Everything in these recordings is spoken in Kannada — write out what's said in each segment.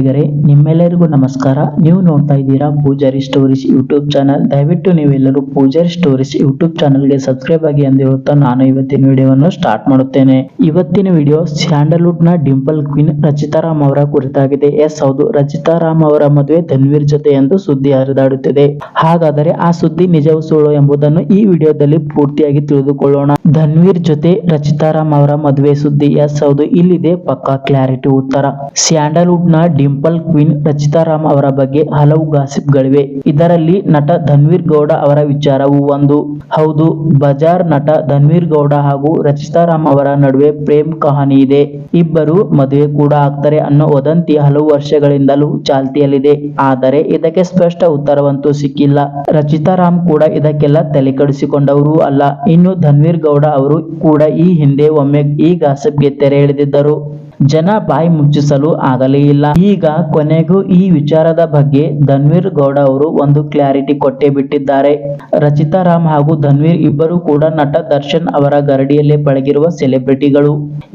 ಕನ್ನಡಿಗರೇ ನಿಮ್ಮೆಲ್ಲರಿಗೂ ನಮಸ್ಕಾರ. ನೀವು ನೋಡ್ತಾ ಇದ್ದೀರಾ ಪೂಜಾರಿ ಸ್ಟೋರೀಸ್ ಯೂಟ್ಯೂಬ್ ಚಾನಲ್. ದಯವಿಟ್ಟು ನೀವೆಲ್ಲರೂ ಪೂಜಾರಿ ಸ್ಟೋರೀಸ್ ಯೂಟ್ಯೂಬ್ ಚಾನಲ್ಗೆ ಸಬ್ಸ್ಕ್ರೈಬ್ ಆಗಿ ಅಂದಿರುತ್ತಾ ನಾನು ಇವತ್ತಿನ ವಿಡಿಯೋವನ್ನು ಸ್ಟಾರ್ಟ್ ಮಾಡುತ್ತೇನೆ. ಇವತ್ತಿನ ವಿಡಿಯೋ ಸ್ಯಾಂಡಲ್ವುಡ್ನ ಡಿಂಪಲ್ ಕ್ವೀನ್ ರಚಿತಾ ರಾಮ್ ಅವರ ಕುರಿತಾಗಿದೆ. ಎಸ್, ಹೌದು. ರಚಿತಾ ರಾಮ್ ಅವರ ಮದುವೆ ಧನ್ವೀರ್ ಜೊತೆ ಎಂದು ಸುದ್ದಿ ಹರಿದಾಡುತ್ತಿದೆ. ಹಾಗಾದರೆ ಆ ಸುದ್ದಿ ನಿಜವೂ ಸುಳ್ಳು ಎಂಬುದನ್ನು ಈ ವಿಡಿಯೋದಲ್ಲಿ ಪೂರ್ತಿಯಾಗಿ ತಿಳಿದುಕೊಳ್ಳೋಣ. ಧನ್ವೀರ್ ಜೊತೆ ರಚಿತಾ ರಾಮ್ ಅವರ ಮದುವೆ ಸುದ್ದಿ. ಎಸ್, ಹೌದು. ಇಲ್ಲಿದೆ ಪಕ್ಕಾ ಕ್ಲಾರಿಟಿ ಉತ್ತರ. ಸ್ಯಾಂಡಲ್ವುಡ್ನ ಡಿಂಪಲ್ ಕ್ವೀನ್ ರಚಿತಾ ರಾಮ್ ಅವರ ಬಗ್ಗೆ ಹಲವು ಗಾಸಿಪ್ಗಳಿವೆ. ಇದರಲ್ಲಿ ನಟ ಧನ್ವೀರ್ ಗೌಡ ಅವರ ವಿಚಾರವೂ ಒಂದು. ಹೌದು, ಬಜಾರ್ ನಟ ಧನ್ವೀರ್ ಗೌಡ ಹಾಗೂ ರಚಿತಾ ರಾಮ್ ಅವರ ನಡುವೆ ಪ್ರೇಮ್ ಕಹಾನಿ ಇದೆ. ಇಬ್ಬರು ಮದುವೆ ಕೂಡ ಆಗ್ತಾರೆ ಅನ್ನೋ ವದಂತಿ ಹಲವು ವರ್ಷಗಳಿಂದಲೂ ಚಾಲ್ತಿಯಲ್ಲಿದೆ. ಆದರೆ ಇದಕ್ಕೆ ಸ್ಪಷ್ಟ ಉತ್ತರವಂತೂ ಸಿಕ್ಕಿಲ್ಲ. ರಚಿತಾ ರಾಮ್ ಕೂಡ ಇದಕ್ಕೆಲ್ಲ ತಲೆ ಕಡಿಸಿಕೊಂಡವರು ಅಲ್ಲ. ಇನ್ನು ಧನ್ವೀರ್ ಗೌಡ ಅವರು ಕೂಡ ಈ ಹಿಂದೆ ಒಮ್ಮೆ ಈ ಗಾಸಿಪ್ಗೆ ತೆರೆ ಎಳೆದಿದ್ದರು. ಜನ ಬಾಯಿ ಮುಚ್ಚಿಸಲು ಆಗಲೇ ಇಲ್ಲ ಈಗ ಕೊನೆಗೂ ಈ ವಿಚಾರದ ಬಗ್ಗೆ ಧನ್ವೀರ್ ಗೌಡ ಅವರು ಒಂದು ಕ್ಲಾರಿಟಿ ಕೊಟ್ಟೇ ಬಿಟ್ಟಿದ್ದಾರೆ. ರಚಿತಾ ರಾಮ್ ಹಾಗೂ ಧನ್ವೀರ್ ಇಬ್ಬರು ಕೂಡ ನಟ ದರ್ಶನ್ ಅವರ ಗರಡಿಯಲ್ಲೇ ಪಳಗಿರುವ ಸೆಲೆಬ್ರಿಟಿಗಳು.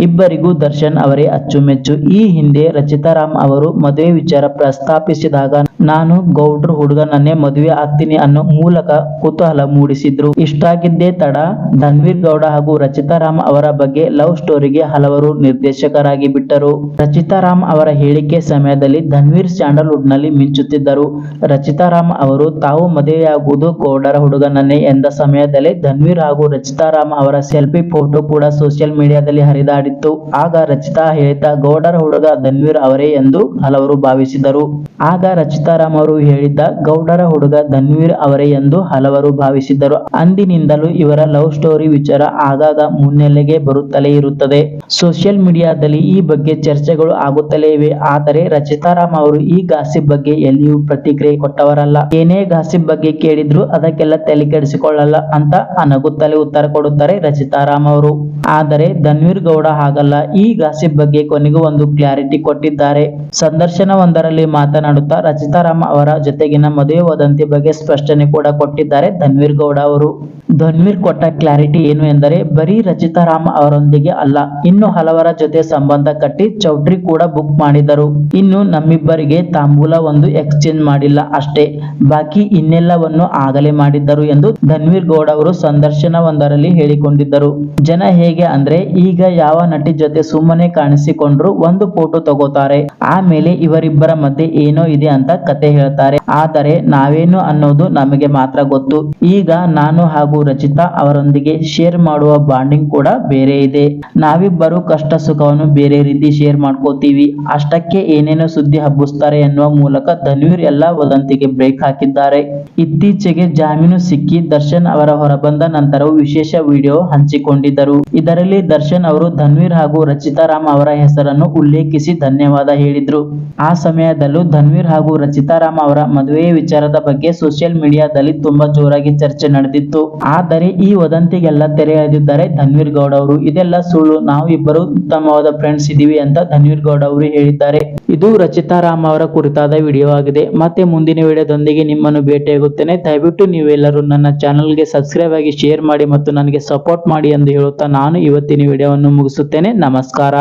ಇಬ್ಬರಿಗೂ ದರ್ಶನ್ ಅವರೇ ಅಚ್ಚುಮೆಚ್ಚು. ಈ ಹಿಂದೆ ರಚಿತಾ ರಾಮ್ ಅವರು ಮದುವೆ ವಿಚಾರ ಪ್ರಸ್ತಾಪಿಸಿದಾಗ, ನಾನು ಗೌಡ್ರ ಹುಡುಗನನ್ನೇ ಮದುವೆ ಆಗ್ತೀನಿ ಅನ್ನೋ ಮೂಲಕ ಕುತೂಹಲ ಮೂಡಿಸಿದ್ರು. ಇಷ್ಟಾಗಿದ್ದೇ ತಡ, ಧನ್ವೀರ್ ಗೌಡ ಹಾಗೂ ರಚಿತಾ ರಾಮ್ ಅವರ ಬಗ್ಗೆ ಲವ್ ಸ್ಟೋರಿಗೆ ಹಲವರು ನಿರ್ದೇಶಕರಾಗಿ ಬಿಟ್ಟರು. ರಚಿತಾ ರಾಮ್ ಅವರ ಹೇಳಿಕೆ ಸಮಯದಲ್ಲಿ ಧನ್ವೀರ್ ಸ್ಯಾಂಡಲ್ವುಡ್ನಲ್ಲಿ ಮಿಂಚುತ್ತಿದ್ದರು. ರಚಿತಾ ರಾಮ್ ಅವರು, ತಾವು ಮದುವೆಯಾಗುವುದು ಗೌಡರ ಹುಡುಗನನ್ನೇ ಎಂದ ಸಮಯದಲ್ಲಿ ಧನ್ವೀರ್ ಹಾಗೂ ರಚಿತಾ ರಾಮ್ ಅವರ ಸೆಲ್ಫಿ ಫೋಟೋ ಕೂಡ ಸೋಷಿಯಲ್ ಮೀಡಿಯಾದಲ್ಲಿ ಹರಿದಾಡಿತ್ತು. ಆಗ ರಚಿತಾ ಹೇಳಿದ ಗೌಡರ ಹುಡುಗ ಧನ್ವೀರ್ ಅವರೇ ಎಂದು ಹಲವರು ಭಾವಿಸಿದರು. ಆಗ ರಚಿತಾ ರಾಮ್ ಅವರು ಹೇಳಿದ್ದ, ಗೌಡರ ಹುಡುಗ ಧನ್ವೀರ್ ಅವರೇ ಎಂದು ಹಲವರು ಭಾವಿಸಿದ್ದರು ಅಂದಿನಿಂದಲೂ ಇವರ ಲವ್ ಸ್ಟೋರಿ ವಿಚಾರ ಆಗಾಗ ಮುನ್ನೆಲೆಗೆ ಬರುತ್ತಲೇ ಇರುತ್ತದೆ. ಸೋಷಿಯಲ್ ಮೀಡಿಯಾದಲ್ಲಿ ಈ ಬಗ್ಗೆ ಚರ್ಚೆಗಳು ಆಗುತ್ತಲೇ ಇವೆ. ಆದರೆ ರಚಿತಾರಾಮ್ ಅವರು ಈ ಗಾಸಿಪ್ ಬಗ್ಗೆ ಎಲ್ಲಿಯೂ ಪ್ರತಿಕ್ರಿಯೆ ಕೊಟ್ಟವರಲ್ಲ. ಏನೇ ಗಾಸಿಪ್ ಬಗ್ಗೆ ಕೇಳಿದ್ರು ಅದಕ್ಕೆಲ್ಲ ತಲೆ ಕೆಡಿಸಿಕೊಳ್ಳಲ್ಲ ಅಂತ ಅನಗುತ್ತಲೇ ಉತ್ತರ ಕೊಡುತ್ತಾರೆ ರಚಿತಾರಾಮ್ ಅವರು. ಆದರೆ ಧನ್ವೀರ್ ಗೌಡ ಹಾಗಲ್ಲ. ಈ ಗಾಸಿಪ್ ಬಗ್ಗೆ ಕೊನೆಗೂ ಒಂದು ಕ್ಲಾರಿಟಿ ಕೊಟ್ಟಿದ್ದಾರೆ. ಸಂದರ್ಶನವೊಂದರಲ್ಲಿ ಮಾತನಾಡುತ್ತಾ ರಚಿತಾರಾಮ್ ಅವರ ಜೊತೆಗಿನ ಮದುವೆ ವದಂತಿ ಬಗ್ಗೆ ಸ್ಪಷ್ಟನೆ ಕೂಡ ಕೊಟ್ಟಿದ್ದಾರೆ ಧನ್ವೀರ್ ಗೌಡ ಅವರು. ಧನ್ವೀರ್ ಕೊಟ್ಟ ಕ್ಲಾರಿಟಿ ಏನು ಎಂದರೆ, ಬರೀ ರಚಿತಾ ರಾಮ್ ಅವರೊಂದಿಗೆ ಅಲ್ಲ, ಇನ್ನು ಹಲವರ ಜೊತೆ ಸಂಬಂಧ ಕಟ್ಟಿ ಚೌಟ್ರಿ ಕೂಡ ಬುಕ್ ಮಾಡಿದರು. ಇನ್ನು ನಮ್ಮಿಬ್ಬರಿಗೆ ತಾಂಬೂಲ ಒಂದು ಎಕ್ಸ್ಚೇಂಜ್ ಮಾಡಿಲ್ಲ ಅಷ್ಟೇ. ಬಾಕಿ ಇನ್ನೆಲ್ಲವನ್ನು ಆಗಲೇ ಮಾಡಿದ್ದರು ಎಂದು ಧನ್ವೀರ್ ಗೌಡ ಅವರು ಸಂದರ್ಶನವೊಂದರಲ್ಲಿ ಹೇಳಿಕೊಂಡಿದ್ದರು. ಜನ ಹೇಗೆ ಅಂದ್ರೆ, ಈಗ ಯಾವ ನಟಿ ಜೊತೆ ಸುಮ್ಮನೆ ಕಾಣಿಸಿಕೊಂಡ್ರು ಒಂದು ಫೋಟೋ ತಗೋತಾರೆ. ಆಮೇಲೆ ಇವರಿಬ್ಬರ ಮಧ್ಯೆ ಏನೋ ಇದೆ ಅಂತ ಕತೆ ಹೇಳ್ತಾರೆ. ಆದರೆ ನಾವೇನು ಅನ್ನೋದು ನಮಗೆ ಮಾತ್ರ ಗೊತ್ತು. ಈಗ ನಾನು ಹಾಗೂ ರಚಿತಾ ಅವರೊಂದಿಗೆ ಶೇರ್ ಮಾಡುವ ಬಾಂಡಿಂಗ್ ಕೂಡ ಬೇರೆ ಇದೆ. ನಾವಿಬ್ಬರು ಕಷ್ಟ ಸುಖವನ್ನು ಬೇರೆ ರೀತಿ ಶೇರ್ ಮಾಡ್ಕೋತೀವಿ. ಅಷ್ಟಕ್ಕೆ ಏನೇನೋ ಸುದ್ದಿ ಹಬ್ಬಿಸ್ತಾರೆ ಎನ್ನುವ ಮೂಲಕ ಧನ್ವೀರ್ ಎಲ್ಲ ವದಂತಿಗೆ ಬ್ರೇಕ್ ಹಾಕಿದ್ದಾರೆ. ಇತ್ತೀಚೆಗೆ ಜಾಮೀನು ಸಿಕ್ಕಿ ದರ್ಶನ್ ಅವರ ಹೊರಬಂದ ನಂತರವೂ ವಿಶೇಷ ವಿಡಿಯೋ ಹಂಚಿಕೊಂಡಿದ್ದರು. ಇದರಲ್ಲಿ ದರ್ಶನ್ ಅವರು ಧನ್ವೀರ್ ಹಾಗೂ ರಚಿತಾ ರಾಮ್ ಅವರ ಹೆಸರನ್ನು ಉಲ್ಲೇಖಿಸಿ ಧನ್ಯವಾದ ಹೇಳಿದ್ರು. ಆ ಸಮಯದಲ್ಲೂ ಧನ್ವೀರ್ ಹಾಗೂ ರಚಿತಾ ರಾಮ್ ಅವರ ಮದುವೆಯ ವಿಚಾರದ ಬಗ್ಗೆ ಸೋಷಿಯಲ್ ಮೀಡಿಯಾದಲ್ಲಿ ತುಂಬಾ ಜೋರಾಗಿ ಚರ್ಚೆ ನಡೆದಿತ್ತು. ಆದರೆ ಈ ವದಂತಿಗೆಲ್ಲ ತೆರೆ ಎಳೆದಿದ್ದಾರೆ ಧನ್ವೀರ್ ಗೌಡ ಅವರು ಇದೆಲ್ಲ ಸುಳ್ಳು. ನಾವು ಇಬ್ಬರು ಉತ್ತಮವಾದ ಫ್ರೆಂಡ್ಸ್ ಇದೀವಿ ಅಂತ ಧನ್ವೀರ್ ಗೌಡ ಅವರು ಹೇಳಿದ್ದಾರೆ. ಇದು ರಚಿತಾ ರಾಮ್ ಅವರ ಕುರಿತಾದ ವಿಡಿಯೋ ಆಗಿದೆ. ಮತ್ತೆ ಮುಂದಿನ ವಿಡಿಯೋದೊಂದಿಗೆ ನಿಮ್ಮನ್ನು ಭೇಟಿಯಾಗುತ್ತೇನೆ. ದಯವಿಟ್ಟು ನೀವೆಲ್ಲರೂ ನನ್ನ ಚಾನಲ್ಗೆ ಸಬ್ಸ್ಕ್ರೈಬ್ ಆಗಿ ಶೇರ್ ಮಾಡಿ ಮತ್ತು ನನಗೆ ಸಪೋರ್ಟ್ ಮಾಡಿ ಎಂದು ಹೇಳುತ್ತಾ ನಾನು ಇವತ್ತಿನ ವಿಡಿಯೋವನ್ನು ಮುಗಿಸುತ್ತೇನೆ. ನಮಸ್ಕಾರ.